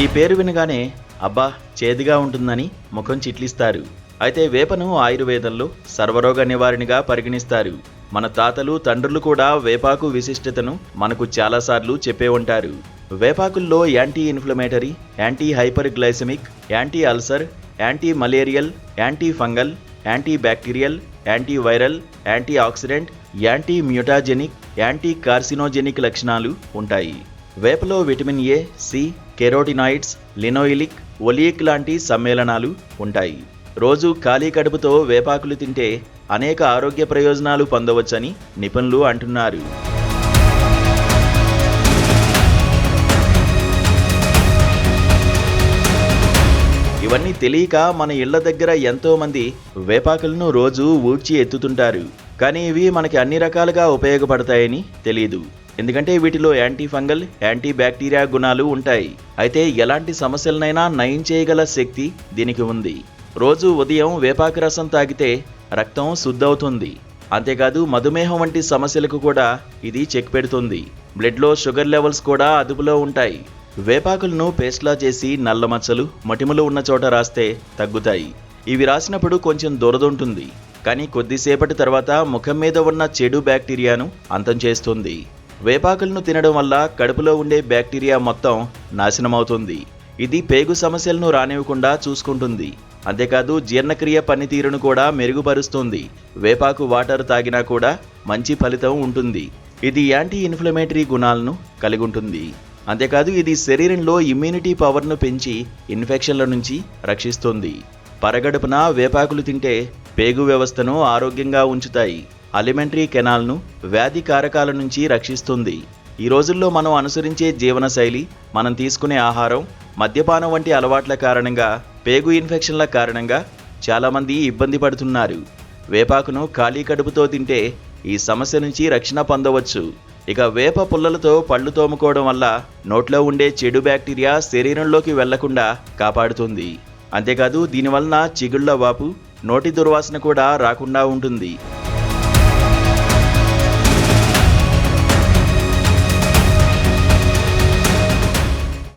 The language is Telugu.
ఈ పేరు వినగానే అబ్బా చేదుగా ఉంటుందని ముఖం చిట్లిస్తారు. అయితే వేపను ఆయుర్వేదంలో సర్వరోగ నివారణగా పరిగణిస్తారు. మన తాతలు తండ్రులు కూడా వేపాకు విశిష్టతను మనకు చాలాసార్లు చెప్పే ఉంటారు. వేపాకుల్లో anti inflammatory anti hyperglycaemic anti ulcer anti malarial anti fungal anti bacterial anti viral anti oxidant anti mutagenic anti carcinogenic లక్షణాలు ఉంటాయి. వేపలో vitamin A C carotenoids linoleic oleic లాంటి సమ్మేళనాలు ఉంటాయి. రోజు ఖాళీ కడుపుతో వేపాకులు తింటే అనేక ఆరోగ్య ప్రయోజనాలు పొందవచ్చని నిపుణులు అంటున్నారు. ఇవన్నీ తెలియక మన ఇళ్ళ దగ్గర ఎంతోమంది వేపాకులను రోజు ఊడ్చి ఎత్తుతుంటారు. కానీ ఇవి మనకి అన్ని రకాలుగా ఉపయోగపడతాయని తెలియదు ఎందుకంటే వీటిలో యాంటీ ఫంగల్ యాంటీ బ్యాక్టీరియా గుణాలు ఉంటాయి. అయితే ఎలాంటి సమస్యలనైనా నయం చేయగల శక్తి దీనికి ఉంది. రోజు ఉదయం వేపాకు రసం తాగితే రక్తం శుద్ధవుతుంది. అంతేకాదు మధుమేహం వంటి సమస్యలకు కూడా ఇది చెక్ పెడుతుంది. బ్లడ్లో షుగర్ లెవెల్స్ కూడా అదుపులో ఉంటాయి. వేపాకులను పేస్ట్లా చేసి నల్ల మచ్చలు మటిములు ఉన్న చోట రాస్తే తగ్గుతాయి. ఇవి రాసినప్పుడు కొంచెం దొరదుంటుంది. కానీ కొద్దిసేపటి తర్వాత ముఖం మీద ఉన్న చెడు బ్యాక్టీరియాను అంతం చేస్తుంది. వేపాకులను తినడం వల్ల కడుపులో ఉండే బ్యాక్టీరియా మొత్తం నాశనమవుతుంది. ఇది పేగు సమస్యలను రానివ్వకుండా చూసుకుంటుంది. అంతేకాదు జీర్ణక్రియ పనితీరును కూడా మెరుగుపరుస్తుంది. వేపాకు వాటర్ తాగినా కూడా మంచి ఫలితం ఉంటుంది. ఇది యాంటీ ఇన్ఫ్లమేటరీ గుణాలను కలిగి ఉంటుంది అంతేకాదు ఇది శరీరంలో ఇమ్యూనిటీ పవర్ను పెంచి ఇన్ఫెక్షన్ల నుంచి రక్షిస్తుంది. పరగడుపున వేపాకులు తింటే పేగు వ్యవస్థను ఆరోగ్యంగా ఉంచుతాయి. అలిమెంటరీ కెనాల్ను వ్యాధి కారకాల నుంచి రక్షిస్తుంది. ఈ రోజుల్లో మనం అనుసరించే జీవనశైలి మనం తీసుకునే ఆహారం మద్యపానం వంటి అలవాట్ల కారణంగా పేగు ఇన్ఫెక్షన్ల కారణంగా చాలామంది ఇబ్బంది పడుతున్నారు. వేపాకును ఖాళీ కడుపుతో తింటే ఈ సమస్య నుంచి రక్షణ పొందవచ్చు. ఇక వేప పుల్లలతో పళ్ళు తోముకోవడం వల్ల నోట్లో ఉండే చెడు బ్యాక్టీరియా శరీరంలోకి వెళ్ళకుండా కాపాడుతుంది. అంతేకాదు దీనివలన చిగుళ్ళ వాపు నోటి దుర్వాసన కూడా రాకుండా ఉంటుంది.